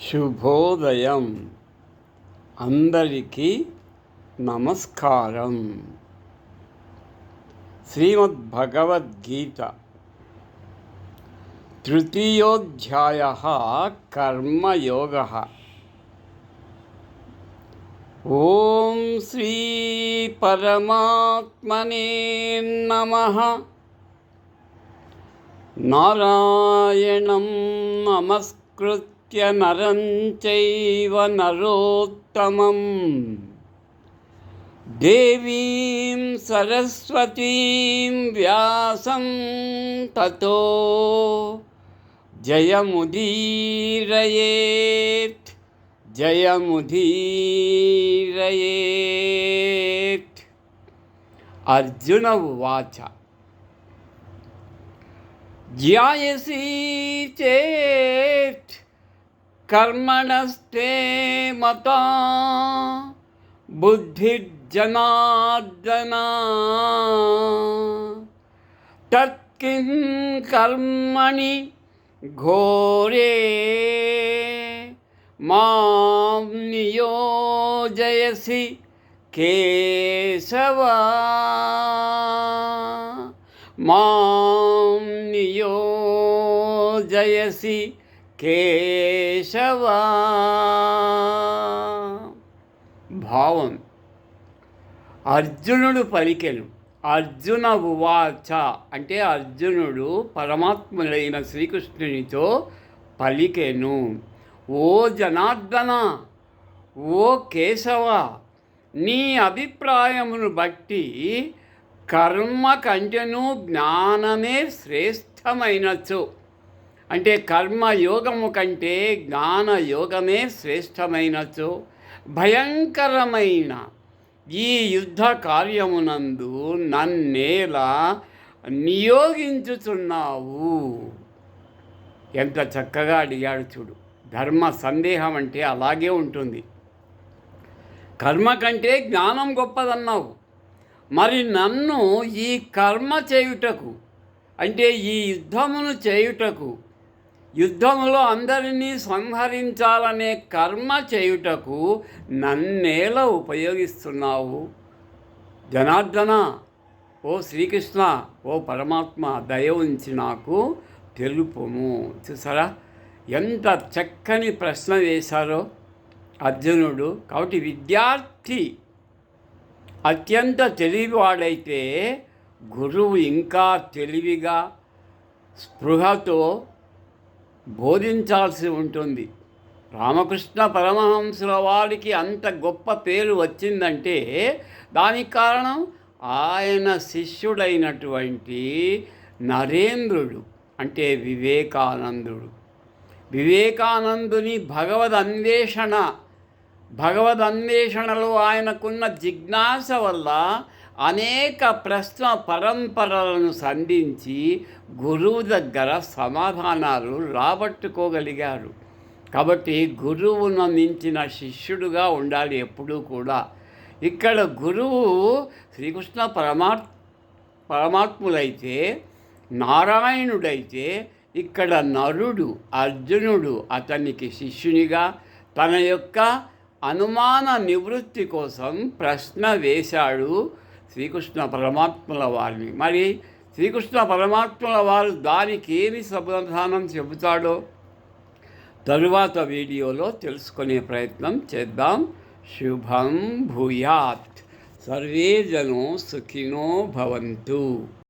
శుభోదయం అందరికీ నమస్కారం శ్రీమద్భగవద్గీత తృతీయోధ్యాయ కర్మయోగ ఓం శ్రీ పరమాత్మనే నమ నారాయణం నమస్కృత్య नरं चैव नरोत्तमम् देवीं सरस्वतीं व्यासं ततो जयमुदीरयेत् जयमुदीरयेत् अर्जुन उवाच ज्ञायसि चेत् कर्मणस्ते मता बुद्धिर्जनार्दना। तत्किं कर्मणि घोरे माँ नियोजयसि केशव। माँ नियोजयसि కేశవా. భావం. అర్జునుడు పలికెను. అర్జున ఉవాచ. అంటే అర్జునుడు పరమాత్ములైన శ్రీకృష్ణునితో పలికెను. ఓ జనార్దన ఓ కేశవ నీ అభిప్రాయమును బట్టి కర్మ కంటెను జ్ఞానమే శ్రేష్టమైనచు. అంటే కర్మయోగము కంటే జ్ఞానయోగమే శ్రేష్టమైనచో శ్రేష్టమైనచు భయంకరమైన ఈ యుద్ధ కార్యమునందు నన్నేలా నియోగించుచున్నావు. ఎంత చక్కగా అడిగాడు చూడు. ధర్మ సందేహం అంటే అలాగే ఉంటుంది. కర్మ కంటే జ్ఞానం గొప్పదన్నావు. మరి నన్ను ఈ కర్మ చేయుటకు అంటే ఈ యుద్ధమును చేయుటకు యుద్ధములో అందరినీ సంహరించాలనే కర్మ చేయుటకు నన్నేలా ఉపయోగిస్తున్నావు? జనార్దన ఓ శ్రీకృష్ణ ఓ పరమాత్మ దయ ఉంచి నాకు తెలుపుము. చూసారా? ఎంత చక్కని ప్రశ్న వేశారో అర్జునుడు. కాబట్టి విద్యార్థి అత్యంత తెలివివాడైతే గురువు ఇంకా తెలివిగా స్పృహతో బోధించాల్సి ఉంటుంది. రామకృష్ణ పరమహంసుల వారికి అంత గొప్ప పేరు వచ్చిందంటే దానికి కారణం ఆయన శిష్యుడైనటువంటి నరేంద్రుడు అంటే వివేకానందుడు. వివేకానందుని భగవద్ అన్వేషణ భగవద్ అన్వేషణలో ఆయనకున్న జిజ్ఞాస వల్ల అనేక ప్రశ్న పరంపరలను సంధించి గురువు దగ్గర సమాధానాలు రాబట్టుకోగలిగారు. కాబట్టి గురువును మించిన శిష్యుడుగా ఉండాలి ఎప్పుడూ కూడా. ఇక్కడ గురువు శ్రీకృష్ణ పరమాత్ పరమాత్ములైతే నారాయణుడైతే ఇక్కడ నరుడు అర్జునుడు అతనికి శిష్యునిగా తన యొక్క అనుమాన నివృత్తి కోసం ప్రశ్న వేశాడు. శ్రీకృష్ణ పరమాత్మల వారిని. మరి శ్రీకృష్ణ పరమాత్మల వారు దానికి ఏమి సమాధానం చెబుతాడో తరువాత వీడియోలో తెలుసుకునే ప్రయత్నం చేద్దాం. శుభం భూయాత్. సర్వే జనో సుఖినో భవంతు.